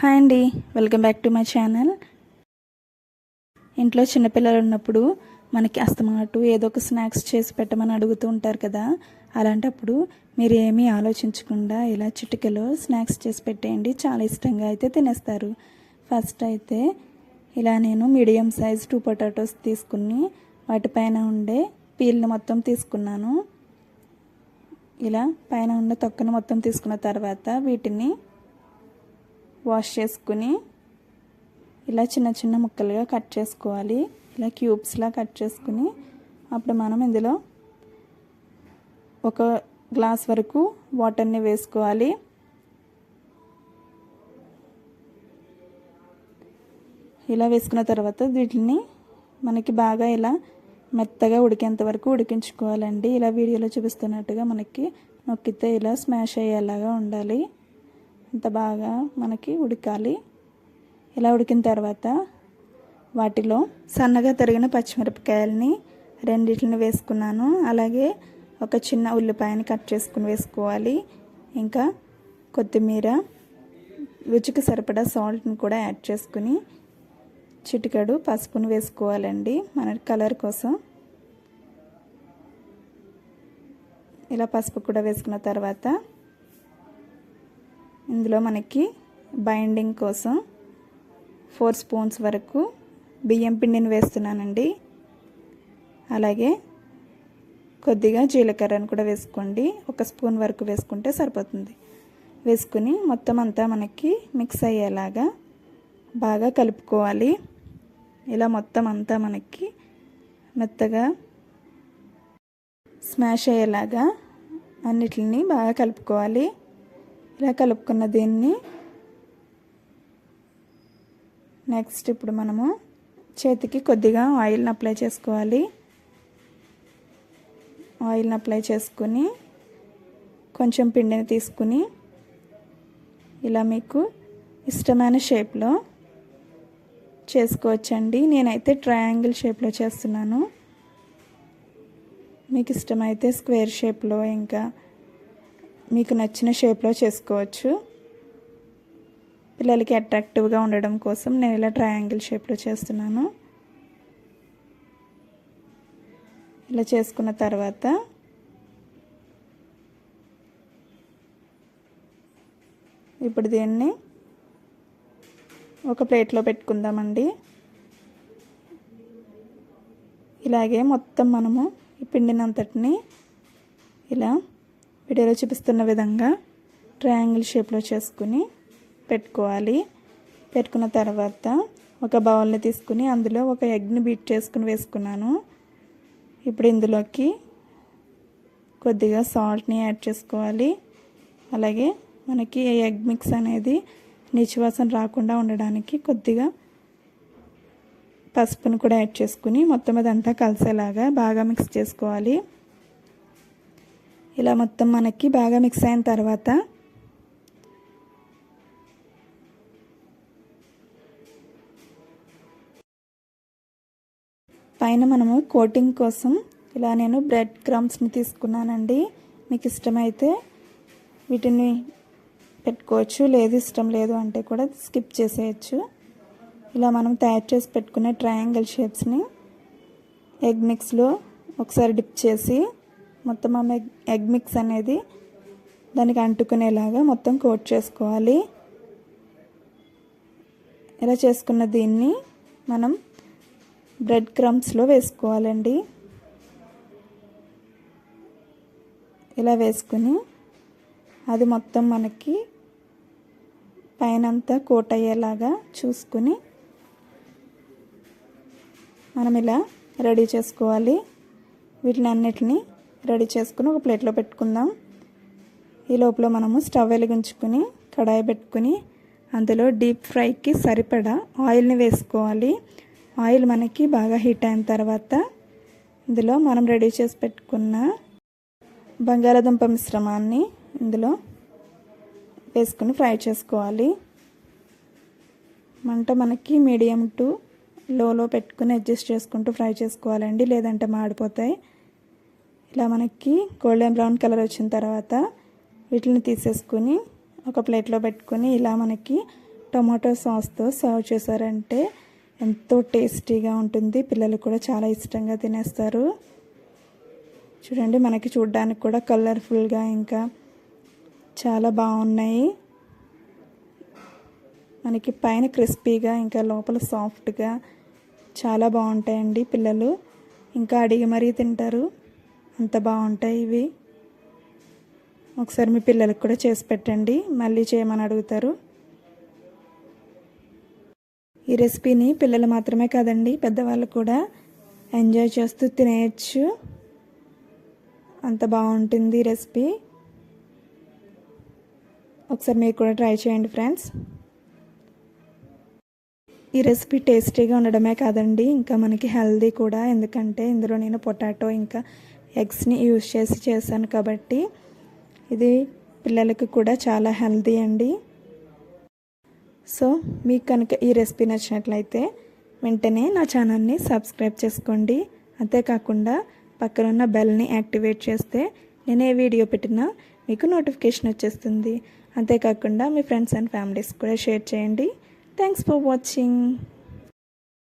Hi అండి. Welcome back to my channel. ఇంట్లో చిన్నపిల్లలు ఉన్నప్పుడు మనకి అస్తమాటు ఏదో ఒక స్నాక్స్ చేసి పెట్టమని అడుగుతూ ఉంటారు కదా. అలాంటప్పుడు మీరు ఏమీ ఆలోచించకుండా ఇలా చిటికలో స్నాక్స్ చేసి పెట్టేయండి. చాలా ఇష్టంగా అయితే తినేస్తారు. ఫస్ట్ అయితే ఇలా నేను మీడియం సైజ్ టూ పొటాటోస్ తీసుకుని వాటిపైన ఉండే పీల్ని మొత్తం తీసుకున్నాను. ఇలా పైన ఉన్న తొక్కను మొత్తం తీసుకున్న తర్వాత వీటిని వాష్ చేసుకుని ఇలా చిన్న చిన్న ముక్కలుగా కట్ చేసుకోవాలి. ఇలా క్యూబ్స్లా కట్ చేసుకుని అప్పుడు మనం ఇందులో ఒక గ్లాస్ వరకు వాటర్ని వేసుకోవాలి. ఇలా వేసుకున్న తర్వాత వీటిని మనకి బాగా ఇలా మెత్తగా ఉడికేంత వరకు ఉడికించుకోవాలండి. ఇలా వీడియోలో చూపిస్తున్నట్టుగా మనకి నొక్కితే ఇలా స్మాష్ అయ్యేలాగా ఉండాలి. అంత బాగా మనకి ఉడకాలి. ఇలా ఉడికిన తర్వాత వాటిలో సన్నగా తరిగిన పచ్చిమిరపకాయలని రెండింటిని వేసుకున్నాను. అలాగే ఒక చిన్న ఉల్లిపాయని కట్ చేసుకుని వేసుకోవాలి. ఇంకా కొత్తిమీర రుచికి సరిపడా సాల్ట్ని కూడా యాడ్ చేసుకుని చిటికడు పసుపును వేసుకోవాలండి మన కలర్ కోసం. ఇలా పసుపు కూడా వేసుకున్న తర్వాత ఇందులో మనకి బైండింగ్ కోసం ఫోర్ స్పూన్స్ వరకు బియ్యం పిండిని వేస్తున్నానండి. అలాగే కొద్దిగా జీలకర్రను కూడా వేసుకోండి. ఒక స్పూన్ వరకు వేసుకుంటే సరిపోతుంది. వేసుకుని మొత్తం అంతా మనకి మిక్స్ అయ్యేలాగా బాగా కలుపుకోవాలి. ఇలా మొత్తం అంతా మనకి మెత్తగా స్మాష్ అయ్యేలాగా అన్నిటిని బాగా కలుపుకోవాలి. ఇలా కలుపుకున్న దీన్ని. నెక్స్ట్ ఇప్పుడు మనము చేతికి కొద్దిగా ఆయిల్ని అప్లై చేసుకోవాలి. ఆయిల్ని అప్లై చేసుకుని కొంచెం పిండిని తీసుకుని ఇలా మీకు ఇష్టమైన షేప్లో చేసుకోవచ్చండి. నేనైతే ట్రయాంగిల్ షేప్లో చేస్తున్నాను. మీకు ఇష్టమైతే స్క్వేర్ షేప్లో ఇంకా మీకు నచ్చిన షేప్లో చేసుకోవచ్చు. పిల్లలకి అట్రాక్టివ్గా ఉండడం కోసం నేను ఇలా ట్రయాంగిల్ షేప్లో చేస్తున్నాను. ఇలా చేసుకున్న తర్వాత ఇప్పుడు దీన్ని ఒక ప్లేట్లో పెట్టుకుందామండి. ఇలాగే మొత్తం మనము ఈ పిండినంతటిని ఇలా వీడియోలో చూపిస్తున్న విధంగా ట్రయాంగిల్ షేప్లో చేసుకుని పెట్టుకోవాలి. పెట్టుకున్న తర్వాత ఒక బౌల్ని తీసుకుని అందులో ఒక ఎగ్ని బీట్ చేసుకుని వేసుకున్నాను. ఇప్పుడు ఇందులోకి కొద్దిగా సాల్ట్ని యాడ్ చేసుకోవాలి. అలాగే మనకి ఎగ్ మిక్స్ అనేది నీచువాసన రాకుండా ఉండడానికి కొద్దిగా పసుపును కూడా యాడ్ చేసుకుని మొత్తం అదంతా కలిసేలాగా బాగా మిక్స్ చేసుకోవాలి. ఇలా మొత్తం మనకి బాగా మిక్స్ అయిన తర్వాత పైన మనము కోటింగ్ కోసం ఇలా నేను బ్రెడ్ క్రమ్స్ని తీసుకున్నానండి. మీకు ఇష్టమైతే వీటిని పెట్టుకోవచ్చు. లేదు ఇష్టం లేదు అంటే కూడా స్కిప్ చేసేయచ్చు. ఇలా మనం తయారు చేసి పెట్టుకునే ట్రయాంగిల్ షేప్స్ని ఎగ్ మిక్స్లో ఒకసారి డిప్ చేసి మొత్తం ఆ ఎగ్ మిక్స్ అనేది దానికి అంటుకునేలాగా మొత్తం కోట్ చేసుకోవాలి. ఇలా చేసుకున్న దీన్ని మనం బ్రెడ్ క్రమ్స్లో వేసుకోవాలండి. ఇలా వేసుకుని అది మొత్తం మనకి పైనంతా కోట్ అయ్యేలాగా చూసుకుని మనం ఇలా రెడీ చేసుకోవాలి. వీటిని అన్నిటిని రెడీ చేసుకుని ఒక ప్లేట్లో పెట్టుకుందాం. ఈ లోపల మనము స్టవ్ వెలిగించుకుని కడాయి పెట్టుకుని అందులో డీప్ ఫ్రైకి సరిపడా ఆయిల్ని వేసుకోవాలి. ఆయిల్ మనకి బాగా హీట్ అయిన తర్వాత ఇందులో మనం రెడీ చేసి పెట్టుకున్న బంగాళాదుంప మిశ్రమాన్ని ఇందులో వేసుకుని ఫ్రై చేసుకోవాలి. మంట మనకి మీడియం టు లోలో పెట్టుకుని అడ్జస్ట్ చేసుకుంటూ ఫ్రై చేసుకోవాలండి లేదంటే మాడిపోతాయి. ఇలా మనకి గోల్డెన్ బ్రౌన్ కలర్ వచ్చిన తర్వాత వీటిని తీసేసుకుని ఒక ప్లేట్లో పెట్టుకొని ఇలా మనకి టొమాటో సాస్తో సర్వ్ చేశారంటే ఎంతో టేస్టీగా ఉంటుంది. పిల్లలు కూడా చాలా ఇష్టంగా తినేస్తారు. చూడండి మనకి చూడడానికి కూడా కలర్ఫుల్గా ఇంకా చాలా బాగున్నాయి. మనకి పైన క్రిస్పీగా ఇంకా లోపల సాఫ్ట్గా చాలా బాగుంటాయండి పిల్లలు. ఇంకా అడిగి మరీ తింటారు. అంత బాగుంటాయి ఇవి. ఒకసారి మీ పిల్లలకు కూడా చేసి పెట్టండి. మళ్ళీ చేయమని అడుగుతారు. ఈ రెసిపీని పిల్లలు మాత్రమే కాదండి పెద్దవాళ్ళు కూడా ఎంజాయ్ చేస్తూ తినేయచ్చు. అంత బాగుంటుంది ఈ రెసిపీ. ఒకసారి మీరు కూడా ట్రై చేయండి ఫ్రెండ్స్. ఈ రెసిపీ టేస్టీగా ఉండడమే కాదండి ఇంకా మనకి హెల్దీ కూడా ఎందుకంటే ఇందులో నేను పొటాటో ఇంకా ఎగ్స్ని యూజ్ చేసి చేశాను కాబట్టి ఇది పిల్లలకి కూడా చాలా హెల్దీ అండి. సో మీకు కనుక ఈ రెసిపీ నచ్చినట్లయితే వెంటనే నా ఛానల్ని సబ్స్క్రైబ్ చేసుకోండి. అంతేకాకుండా పక్కనున్న బెల్ని యాక్టివేట్ చేస్తే నేను ఏ వీడియో పెట్టినా మీకు నోటిఫికేషన్ వచ్చేస్తుంది. అంతేకాకుండా మీ ఫ్రెండ్స్ అండ్ ఫ్యామిలీస్ కూడా షేర్ చేయండి. Thanks for watching.